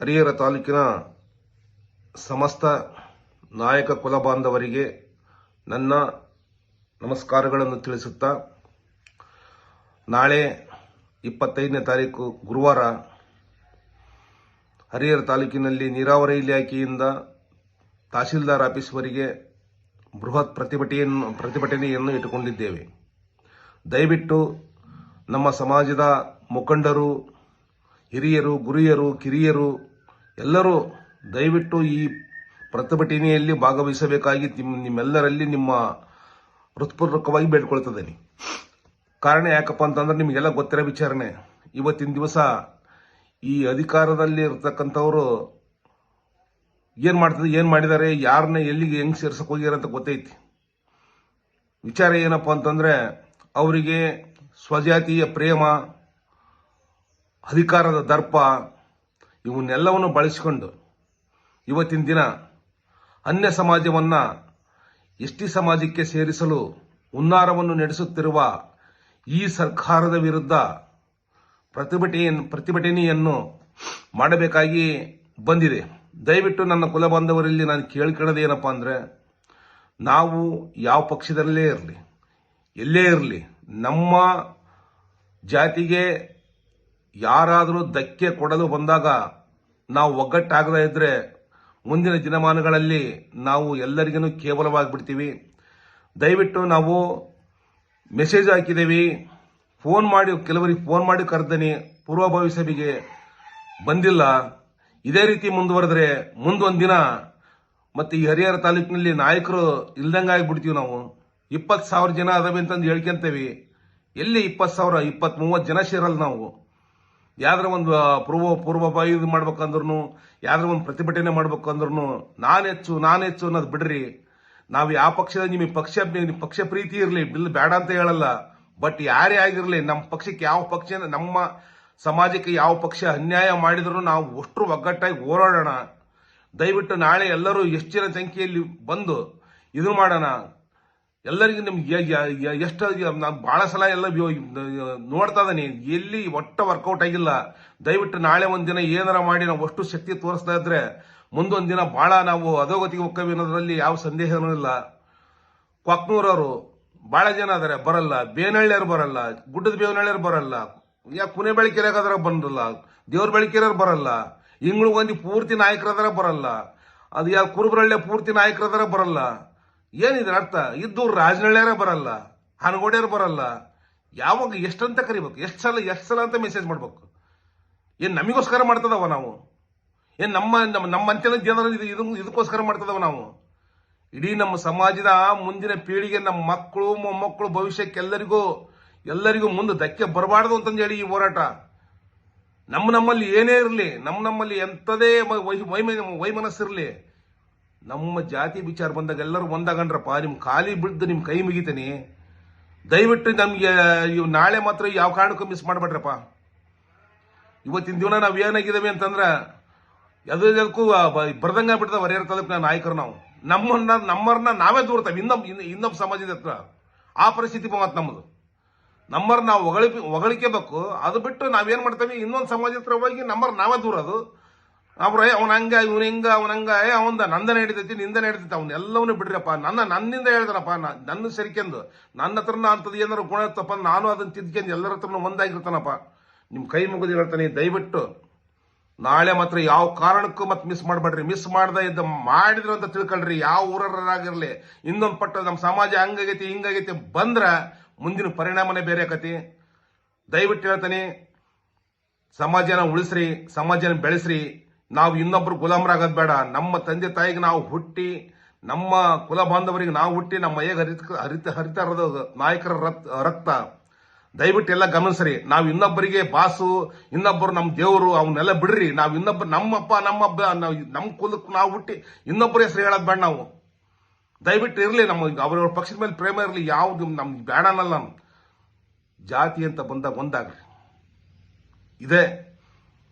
ಹರಿಹರ ತಾಲೂಕಿನ ಸಮಸ್ತ ನಾಯಕ ಕುಲ ಬಾಂಧವರಿಗೆ ನನ್ನ ನಮಸ್ಕಾರಗಳನ್ನು ತಿಳಿಸುತ್ತಾ, ನಾಳೆ ಇಪ್ಪತ್ತೈದನೇ ತಾರೀಕು ಗುರುವಾರ ಹರಿಹರ ತಾಲೂಕಿನಲ್ಲಿ ನೀರಾವರಿ ಇಲಾಖೆಯಿಂದ ತಹಸೀಲ್ದಾರ್ ಆಫೀಸ್ವರಿಗೆ ಬೃಹತ್ ಪ್ರತಿಭಟನೆಯನ್ನು ಪ್ರತಿಭಟನೆಯನ್ನು ಇಟ್ಟುಕೊಂಡಿದ್ದೇವೆ. ದಯವಿಟ್ಟು ನಮ್ಮ ಸಮಾಜದ ಮುಖಂಡರು ಹಿರಿಯರು, ಗುರಿಯರು, ಕಿರಿಯರು ಎಲ್ಲರೂ ದಯವಿಟ್ಟು ಈ ಪ್ರತಿಭಟನೆಯಲ್ಲಿ ಭಾಗವಹಿಸಬೇಕಾಗಿ ನಿಮ್- ನಿಮ್ಮೆಲ್ಲರಲ್ಲಿ ನಿಮ್ಮ ಹೃತ್ಪೂರ್ವಕವಾಗಿ ಬೇಡ್ಕೊಳ್ತಿದ್ದೇನೆ ಕಾರಣ ಯಾಕಪ್ಪ ಅಂತಂದ್ರೆ ನಿಮಗೆಲ್ಲ ಗೊತ್ತಿರೋ ವಿಚಾರಣೆ. ಇವತ್ತಿನ ದಿವಸ ಈ ಅಧಿಕಾರದಲ್ಲಿ ಇರತಕ್ಕಂಥವ್ರು ಏನು ಮಾಡ್ತದೆ ಏನು ಮಾಡಿದ್ದಾರೆ ಯಾರನ್ನ ಎಲ್ಲಿಗೆ ಹೆಂಗ್ ಸೇರ್ಸಕ್ ಹೋಗ್ಯಾರ ಅಂತ ಗೊತ್ತೈತಿ. ವಿಚಾರ ಏನಪ್ಪ ಅಂತಂದ್ರೆ ಅವರಿಗೆ ಸ್ವಜಾತಿಯ ಪ್ರೇಮ ಅಧಿಕಾರದ ದರ್ಪ, ಇವನ್ನೆಲ್ಲವನ್ನು ಬಳಸಿಕೊಂಡು ಇವತ್ತಿನ ದಿನ ಅನ್ಯ ಸಮಾಜವನ್ನ ಎಸ್ಟಿ ಸಮಾಜಕ್ಕೆ ಸೇರಿಸಲು ಉನ್ನಾರವನ್ನು ನಡೆಸುತ್ತಿರುವ ಈ ಸರ್ಕಾರದ ವಿರುದ್ಧ ಪ್ರತಿಭಟನೆಯನ್ನು ಪ್ರತಿಭಟನೆಯನ್ನು ಮಾಡಬೇಕಾಗಿ ಬಂದಿದೆ. ದಯವಿಟ್ಟು ನನ್ನ ಕುಲ ಬಾಂಧವರಲ್ಲಿ ನಾನು ಕೇಳ್ಕೊಳ್ಳೋದು ಏನಪ್ಪ ಅಂದರೆ, ನಾವು ಯಾವ ಪಕ್ಷದಲ್ಲೇ ಇರಲಿ, ಎಲ್ಲೇ ಇರಲಿ, ನಮ್ಮ ಜಾತಿಗೆ ಯಾರಾದರೂ ಧಕ್ಕೆ ಕೊಡಲು ಬಂದಾಗ ನಾವು ಒಗ್ಗಟ್ಟಾಗದೇ ಇದ್ರೆ ಮುಂದಿನ ದಿನಮಾನಗಳಲ್ಲಿ ನಾವು ಎಲ್ಲರಿಗೂ ಕೇವಲವಾಗಿಬಿಡ್ತೀವಿ. ದಯವಿಟ್ಟು ನಾವು ಮೆಸೇಜ್ ಹಾಕಿದ್ದೀವಿ. ಫೋನ್ ಮಾಡಿ, ಕೆಲವರಿಗೆ ಫೋನ್ ಮಾಡಿ ಕರೆದನಿ. ಪೂರ್ವಭಾವಿ ಸಭೆಗೆ ಬಂದಿಲ್ಲ. ಇದೇ ರೀತಿ ಮುಂದುವರೆದ್ರೆ ಮುಂದೊಂದು ದಿನ ಮತ್ತೆ ಈ ಹರಿಹರ ತಾಲೂಕಿನಲ್ಲಿ ನಾಯಕರು ಇಲ್ದಂಗೆ ಆಗಿಬಿಡ್ತೀವಿ ನಾವು. ಇಪ್ಪತ್ತು ಸಾವಿರ ಜನ ಅದಾವೆ ಅಂತಂದು ಹೇಳ್ಕೊಂತೇವಿ. ಎಲ್ಲಿ ಇಪ್ಪತ್ತು ಸಾವಿರ ಇಪ್ಪತ್ತು ಮೂವತ್ತು ಜನ ಸೇರಲ್ಲ ನಾವು. ಯಾವ್ದಾರ ಒಂದು ಪೂರ್ವ ಪೂರ್ವ ಇದು ಮಾಡ್ಬೇಕಂದ್ರೂ ಯಾವ್ದಾರ ಒಂದು ಪ್ರತಿಭಟನೆ ಮಾಡ್ಬೇಕಂದ್ರೂ ನಾನು ಹೆಚ್ಚು ನಾನು ಹೆಚ್ಚು ಅನ್ನೋದು ಬಿಡ್ರಿ. ನಾವು ಯಾವ ಪಕ್ಷದ ನಿಮಗೆ ಪಕ್ಷ ನಿಮ್ಮ ಪಕ್ಷ ಪ್ರೀತಿ ಇರಲಿ, ಬಿಲ್ ಬೇಡ ಅಂತ ಹೇಳಲ್ಲ. ಬಟ್ ಯಾರೇ ಆಗಿರಲಿ ನಮ್ಮ ಪಕ್ಷಕ್ಕೆ ಯಾವ ಪಕ್ಷ, ನಮ್ಮ ಸಮಾಜಕ್ಕೆ ಯಾವ ಪಕ್ಷ ಅನ್ಯಾಯ ಮಾಡಿದ್ರು ನಾವು ಅಷ್ಟು ಒಗ್ಗಟ್ಟಾಗಿ ಹೋರಾಡೋಣ. ದಯವಿಟ್ಟು ನಾಳೆ ಎಲ್ಲರೂ ಎಷ್ಟು ಜನ ಸಂಖ್ಯೆಯಲ್ಲಿ ಬಂದು ಇದು ಮಾಡೋಣ. ಎಲ್ಲರಿಗೂ ನಿಮ್ಗೆ ಎಷ್ಟು ನಾನು ಬಹಳ ಸಲ ಎಲ್ಲ ನೋಡ್ತಾ ಇದ್ದೀನಿ. ಎಲ್ಲಿ ಒಟ್ಟ ವರ್ಕೌಟ್ ಆಗಿಲ್ಲ. ದಯವಿಟ್ಟು ನಾಳೆ ಒಂದಿನ ಏನಾರ ಮಾಡಿ ನಾವು ಅಷ್ಟು ಶಕ್ತಿ ತೋರಿಸ್ತಾ ಇದ್ರೆ ಮುಂದೊಂದು ದಿನ ಬಹಳ ನಾವು ಅಧೋಗತಿಗೆ ಹೋಗ್ತೇವೆ ಅನ್ನೋದ್ರಲ್ಲಿ ಯಾವ ಸಂದೇಹನೂ ಇಲ್ಲ. ಕೊಕ್ನೂರವರು ಬಹಳ ಜನ ಅದಾರೆ ಬರಲ್ಲ. ಬೇನಹಳ್ಳಿಯರು ಬರಲ್ಲ. ಗುಡ್ಡದ ಬೇವನಹಳ್ಳಿಯರು ಬರಲ್ಲ. ಯಾ ಕುನೆ ಬೆಳಕಿರಾಗದ್ರ ಬಂದಿಲ್ಲ. ದೇವ್ರ ಬೆಳಕಿರೋರು ಬರಲ್ಲ. ಇಂಗ್ಳು ಒಂದು ಪೂರ್ತಿ ನಾಯಕರಾದ್ರೆ ಬರಲ್ಲ. ಅದು ಯಾವ ಕುರುಬರಳ್ಳಿ ಪೂರ್ತಿ ನಾಯಕರಾದ್ರೆ ಬರಲ್ಲ. ಏನಿದ್ರ ಅರ್ಥ? ಇದ್ದು ರಾಜನಳ್ಳಿಯರ ಬರಲ್ಲ, ಹನಗೋಡಿಯರು ಬರಲ್ಲ. ಯಾವಾಗ ಎಷ್ಟಂತ ಕರಿಬೇಕು? ಎಷ್ಟು ಸಲ ಎಷ್ಟು ಸಲ ಅಂತ ಮೆಸೇಜ್ ಮಾಡ್ಬೇಕು? ಏನು ನಮಗೋಸ್ಕರ ಮಾಡ್ತದವ ನಾವು? ಏನು ನಮ್ಮ ನಮ್ಮ ನಮ್ಮ ಅಂಚನ ಜನರು ಇದು, ಇದು- ಇದಕ್ಕೋಸ್ಕರ ಮಾಡ್ತದವ ನಾವು? ಇಡೀ ನಮ್ಮ ಸಮಾಜದ ಮುಂದಿನ ಪೀಳಿಗೆ, ನಮ್ಮ ಮಕ್ಕಳು, ಮೊಮ್ಮಕ್ಕಳು ಭವಿಷ್ಯಕ್ಕೆ ಎಲ್ಲರಿಗೂ ಎಲ್ಲರಿಗೂ ಮುಂದೆ ಧಕ್ಕೆ ಬರಬಾರ್ದು ಅಂತಂದು ಹೇಳಿ ಈ ಹೋರಾಟ. ನಮ್ಮ ನಮ್ಮಲ್ಲಿ ಏನೇ ಇರಲಿ, ನಮ್ಮ ನಮ್ಮಲ್ಲಿ ಎಂಥದೇ ವೈ- ವೈಮ- ವೈಮನಸ್ಸಿರಲಿ ನಮ್ಮ ಜಾತಿ ವಿಚಾರ ಬಂದಾಗ ಎಲ್ಲರೂ ಒಂದಾಗಂಡ್ರಪ್ಪ ನಿಮ್ ಖಾಲಿ ಬಿದ್ದು ನಿಮ್ ಕೈ ಮುಗಿತೀನಿ. ದಯವಿಟ್ಟು ನಮ್ಗೆ, ಇವ್ ನಾಳೆ ಮಾತ್ರ ಯಾವ ಕಾರಣಕ್ಕೂ ಮಿಸ್ ಮಾಡ್ಬೇಡ್ರಪ್ಪ. ಇವತ್ತಿನ ದಿನ ನಾವ್ ಏನಾಗಿದ್ದೇವೆ ಅಂತಂದ್ರೆ ಎದಕ್ಕೂ ಬರ್ದಂಗ ಬಿಡ್ತಾವ ಹೊರೆಯರ್ತದಕ್ಕೆ ನಾಯಕರು ನಾವು. ನಮ್ಮನ್ನ ನಮ್ಮರನ್ನ ನಾವೇ ದೂರ್ತಾವೆ ಇನ್ನೊಬ್ಬ ಇನ್ನ- ಇನ್ನೊಬ್ಬ ಸಮಾಜದ ಹತ್ರ ಆ ಪರಿಸ್ಥಿತಿ ಮತ್ ನಮ್ಮದು ನಮ್ಮರ್ ನಾವು ಹೊಗಳಿ ಹೊಗಳಿಕೆಬೇಕು ಅದು ಬಿಟ್ಟು ನಾವೇನ್ ಮಾಡ್ತೇವೆ? ಇನ್ನೊಂದು ಸಮಾಜ ಹತ್ರ ಹೋಗಿ ನಮ್ಮರ್ ನಾವೇ ದೂರದು. ಅವ್ರ ಅವನ ಹಂಗ, ಇವನ ಹಿಂಗ ಏ, ಅವಂದ ನಂದನ ನಡೀತೈತಿ ನಿಂದನ ನಡೀತೈತಿ ಅವ್ನ ಎಲ್ಲವನ್ನೂ ಬಿಡ್ರಪ್ಪ. ನನ್ನ ನನ್ನಿಂದ ಹೇಳ್ದನಪ್ಪ ನನ್ನ ಸರಿಕೆಂದು. ನನ್ನ ಹತ್ರನ ಅಂತದ್ ಏನಾರು ಗುಣ ಇತ್ತಪ್ಪ ನಾನು ಅದನ್ನ ತಿದ್ಕೊಂಡು ಎಲ್ಲರ ಹತ್ರನೂ ಒಂದಾಗಿರ್ತಾನಪ್ಪ. ನಿಮ್ ಕೈ ಮುಗಿದು ಹೇಳ್ತಾನೆ, ದಯವಿಟ್ಟು. ನಾಳೆ ಮಾತ್ರ ಯಾವ ಕಾರಣಕ್ಕೂ ಮತ್ತೆ ಮಿಸ್ ಮಾಡಬೇಡ್ರಿ. ಮಿಸ್ ಮಾಡ್ದ ಇದ್ದ ಮಾಡಿದ್ರು ಅಂತ ತಿಳ್ಕೊಳ್ರಿ. ಯಾವ ಊರರಾಗಿರ್ಲಿ ಇನ್ನೊಂದು ಪಟ್ಟ ನಮ್ಮ ಸಮಾಜ ಹಂಗಾಗೈತಿ, ಹಿಂಗಾಗೈತಿ ಬಂದ್ರ ಮುಂದಿನ ಪರಿಣಾಮನೇ ಬೇರೆ ಆಕತಿ. ದಯವಿಟ್ಟು ಹೇಳ್ತಾನೆ, ಸಮಾಜನ ಉಳಿಸ್ರಿ, ಸಮಾಜನ ಬೆಳೆಸ್ರಿ. ನಾವು ಇನ್ನೊಬ್ರು ಗುಲಾಮರಾಗದ್ ಬೇಡ. ನಮ್ಮ ತಂದೆ ತಾಯಿಗೆ ನಾವು ಹುಟ್ಟಿ, ನಮ್ಮ ಕುಲ ಬಾಂಧವರಿಗೆ ನಾವು ಹುಟ್ಟಿ, ನಮ್ಮ ಹೇಗೆ ಹರಿತ ಹರಿತ ಹರಿತ ಇರೋದು ನಾಯಕರ ರಕ್ತ ರಕ್ತ. ದಯವಿಟ್ಟು ಎಲ್ಲ ಗಮನಿಸ್ರಿ. ನಾವು ಇನ್ನೊಬ್ಬರಿಗೆ ಬಾಸು, ಇನ್ನೊಬ್ಬರು ನಮ್ಮ ದೇವರು, ಅವನ್ನೆಲ್ಲ ಬಿಡ್ರಿ. ನಾವು ಇನ್ನೊಬ್ಬರು ನಮ್ಮಪ್ಪ, ನಮ್ಮಬ್ಬ, ನಾವು, ನಮ್ಮ ಕುಲಕ್ಕೆ ನಾವು ಹುಟ್ಟಿ ಇನ್ನೊಬ್ಬರ ಹೆಸರು ಹೇಳೋದ್ ಬೇಡ ನಾವು. ದಯವಿಟ್ಟು ಇರಲಿ, ನಮ್ಮ ಅವ್ರವ್ರ ಪಕ್ಷದ ಮೇಲೆ ಪ್ರೇಮ ಇರಲಿ, ಯಾವುದು ನಮ್ಗೆ ಬೇಡನಲ್ಲ ಜಾತಿ ಅಂತ ಬಂದಾಗ ಒಂದಾಗ್ರಿ ಇದೆ.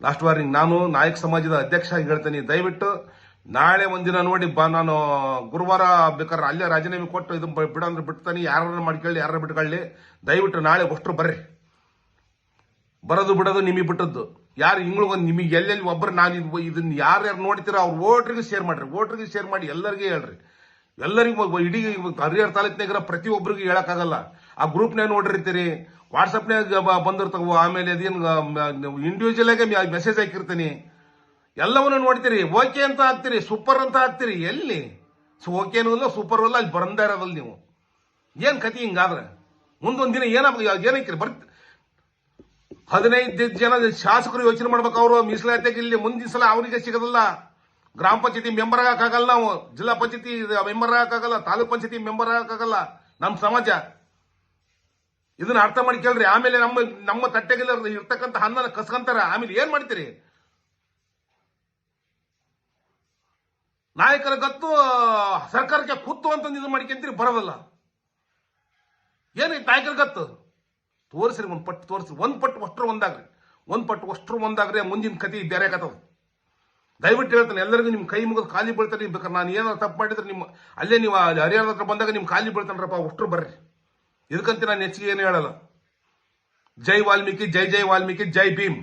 ಲಾಸ್ಟ್ ವಾರ್ನಿಂಗ್ ನಾನು ನಾಯಕ ಸಮಾಜದ ಅಧ್ಯಕ್ಷ ಆಗಿ ಹೇಳ್ತೇನೆ, ದಯವಿಟ್ಟು ನಾಳೆ ಒಂದಿನ ನೋಡಿ ಬಾ, ನಾನು ಗುರುವಾರ ಬೇಕಾದ್ರೆ ಅಲ್ಲೇ ರಾಜೀನಾಮೆ ಕೊಟ್ಟು ಇದು ಬಿಡಂದ್ರೆ ಬಿಡ್ತಾನೆ ಯಾರನ್ನ ಮಾಡ್ಕೊಳ್ಳಿ ಯಾರನ್ನ ಬಿಟ್ಕೊಳ್ಳಿ ದಯವಿಟ್ಟು ನಾಳೆ ಅಷ್ಟ್ರು ಬರ್ರಿ. ಬರೋದು ಬಿಡೋದು ನಿಮಗೆ ಬಿಟ್ಟದ್ದು. ಯಾರು ಹಿಂಗಳಿಗೊಂದು ನಿಮಗೆ ಎಲ್ಲೆಲ್ಲಿ ಒಬ್ಬರು ನಾನು ಇದು ಇದನ್ನ ಯಾರ್ಯಾರು ನೋಡ್ತೀರ ಅವ್ರ ಓಟ್ರಿಗೆ ಶೇರ್ ಮಾಡಿರಿ ಓಟ್ರಿಗೆ ಶೇರ್ ಮಾಡಿ ಎಲ್ಲರಿಗೂ ಹೇಳ್ರಿ. ಎಲ್ಲರಿಗೂ ಇಡೀ ಹರಿಹರ ತಾಲೂಕಿನಾಗಿರೋ ಪ್ರತಿಯೊಬ್ಬರಿಗೂ ಹೇಳೋಕ್ಕಾಗಲ್ಲ. ಆ ಗ್ರೂಪ್ನೇ ನೋಡಿರ್ತೀರಿ ವಾಟ್ಸಪ್ನಾಗ ಬಂದಿರ್ತಾವ, ಆಮೇಲೆ ಅದೇನು ಇಂಡಿವಿಜುವಲ್ ಆಗಿ ಮೆಸೇಜ್ ಹಾಕಿರ್ತೀನಿ. ಎಲ್ಲವನ್ನೂ ನೋಡ್ತೀರಿ ಓಕೆ ಅಂತ ಹಾಕ್ತೀರಿ ಸೂಪರ್ ಅಂತ ಹಾಕ್ತೀರಿ, ಎಲ್ಲಿ? ಸೊ ಓಕೆನೂ ಇಲ್ಲ ಸೂಪರ್ ಅಲ್ಲ, ಅಲ್ಲಿ ಬರಂದೇ ಇರೋದಲ್ಲ ನೀವು. ಏನು ಕತಿ ಹಿಂಗಾದ್ರೆ? ಮುಂದೊಂದು ದಿನ ಏನಾಗ ಏನಕ್ಕೆ ಬರ್ತ ಹದಿನೈದು ಜನ ಶಾಸಕರು ಯೋಚನೆ ಮಾಡ್ಬೇಕು ಅವರು ಮೀಸಲಾತಿಗೆ ಇಲ್ಲಿ ಮುಂದಿನ ಸಲ ಅವರಿಗೆ ಸಿಗೋದಿಲ್ಲ. ಗ್ರಾಮ ಪಂಚಾಯತಿ ಮೆಂಬರ್ ಆಗಕ್ಕಾಗಲ್ಲ ನಾವು, ಜಿಲ್ಲಾ ಪಂಚಾಯತಿ ಮೆಂಬರ್ ಆಗಕ್ಕಾಗಲ್ಲ ತಾಲೂಕ್ ಪಂಚಾಯತಿ ಮೆಂಬರ್ ಆಗಕ್ಕಾಗಲ್ಲ ನಮ್ಮ ಸಮಾಜ ಇದನ್ನ ಅರ್ಥ ಮಾಡಿ ಕೇಳ್ರಿ. ಆಮೇಲೆ ನಮ್ಮ ನಮ್ಮ ತಟ್ಟೆಗೆಲ್ಲ ಇರ್ತಕ್ಕಂಥ ಹಣ್ಣನ್ನು ಕಸ್ಕೊಂತಾರ. ಆಮೇಲೆ ಏನ್ ಮಾಡ್ತೀರಿ? ನಾಯಕರ ಗತ್ತು, ಸರ್ಕಾರಕ್ಕೆ ಕುತ್ತು ಅಂತ ಇದು ಮಾಡ್ಕೊಂತೀರಿ ಬರೋದಲ್ಲ. ಏನೈತೆ ನಾಯಕರ ಗತ್ತು? ತೋರಿಸ್ರಿ ಒಂದು ಪಟ್ಟು, ತೋರಿಸ್ರಿ. ಒಂದು ಪಟ್ಟು ಅಷ್ಟರು ಒಂದಾಗ್ರಿ. ಒಂದು ಪಟ್ಟು ಅಷ್ಟರು ಒಂದಾಗ್ರಿ ಮುಂದಿನ ಕತೆ ಬೇರೆ ಕಥವು ದಯವಿಟ್ಟು ಹೇಳ್ತಾನೆ, ಎಲ್ಲರಿಗೂ ನಿಮ್ಮ ಕೈ ಮುಗಿದು ಖಾಲಿ ಬೀಳ್ತಾರೆ ಬೇಕಾದ್ರೆ ನಾನು ಏನಾದ್ರು ತಪ್ಪು ಮಾಡಿದ್ರೆ ನಿಮ್ಮ, ಅಲ್ಲೇ ನೀವು ಹರಿಯಾಣದ ಹತ್ರ ಬಂದಾಗ ನಿಮ್ಮ ಖಾಲಿ ಬೀಳ್ತಾನ್ರಪ್ಪ, ಅಷ್ಟರು ಬರ್ರಿ. ಇದಕ್ಕಂತ ನಾನು ಹೆಚ್ಚಿಗೆ ಏನು ಹೇಳಲ್ಲ ಜೈ ವಾಲ್ಮೀಕಿ ಜೈ ಜೈ ವಾಲ್ಮೀಕಿ ಜೈ ಭೀಮ್